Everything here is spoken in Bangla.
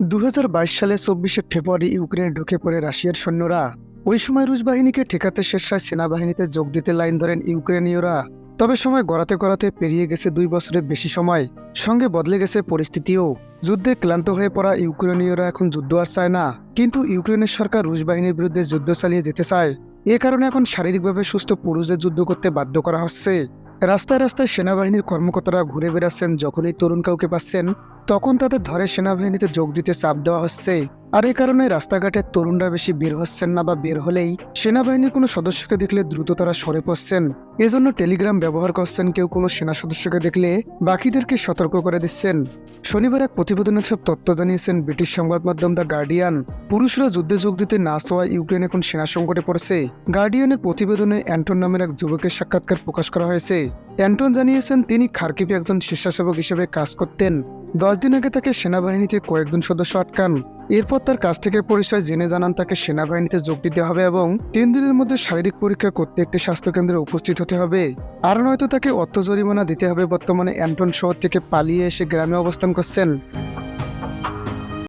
দু সালে চব্বিশে ফেব্রুয়ারি ইউক্রেনে ঢুকে পড়ে রাশিয়ার সৈন্যরা। ওই সময় রুশ বাহিনীকে ঠেকাতে স্বেচ্ছায় সেনাবাহিনীতে যোগ দিতে লাইন ধরেন ইউক্রেনীয়রা। তবে সময় গড়াতে গড়াতে পেরিয়ে গেছে দুই বছরের বেশি সময়। সঙ্গে বদলে গেছে পরিস্থিতিও। যুদ্ধে ক্লান্ত হয়ে পড়া ইউক্রেনীয়রা এখন যুদ্ধ আর চায় না। কিন্তু ইউক্রেনের সরকার রুশ বাহিনীর বিরুদ্ধে যুদ্ধ চালিয়ে যেতে চায়। এ কারণে এখন শারীরিকভাবে সুস্থ পুরুষদের যুদ্ধ করতে বাধ্য করা হচ্ছে। রাস্তায় রাস্তায় সেনাবাহিনীর কর্মকর্তারা ঘুরে বেড়াচ্ছেন যখনই তরুণ কাউকে পাচ্ছেন। তখন তাদের ধরে সেনাবাহিনীতে যোগ দিতে চাপ দেওয়া হচ্ছে। আর এই কারণে রাস্তাঘাটে তরুণরা বেশি বের হচ্ছেন না বা বের হলেই সেনাবাহিনীর কোনো সদস্যকে দেখলে দ্রুত তারা সরে পড়ছেন। এজন্য টেলিগ্রাম ব্যবহার করছেন কেউ কোনো সেনা সদস্যকে দেখলে বাকিদেরকে সতর্ক করে দিচ্ছেন। শনিবার এক প্রতিবেদনে সব তথ্য জানিয়েছেন ব্রিটিশ সংবাদ মাধ্যম দ্য গার্ডিয়ান। পুরুষরা যুদ্ধে যোগ দিতে না চাওয়া ইউক্রেন এখন সেনা সংকটে পড়েছে। গার্ডিয়ানের প্রতিবেদনে অ্যান্টন নামের এক যুবকের সাক্ষাৎকার প্রকাশ করা হয়েছে। অ্যান্টন জানিয়েছেন, তিনি খার্কিপে একজন স্বেচ্ছাসেবক হিসেবে কাজ করতেন। দশ দিন আগে তাকে সেনাবাহিনীতে কয়েকজন সদস্য আটকান। এরপর তার কাছ থেকে পরিচয় জেনে জানান তাকে সেনাবাহিনীতে যোগ দিতে হবে এবং তিন দিনের মধ্যে শারীরিক পরীক্ষা করতে একটি স্বাস্থ্যকেন্দ্রে উপস্থিত হতে হবে। আর নয়তো তাকে অর্থ জরিমানা দিতে হবে বর্তমানে অ্যান্টন শহর থেকে পালিয়ে এসে গ্রামে অবস্থান করছেন।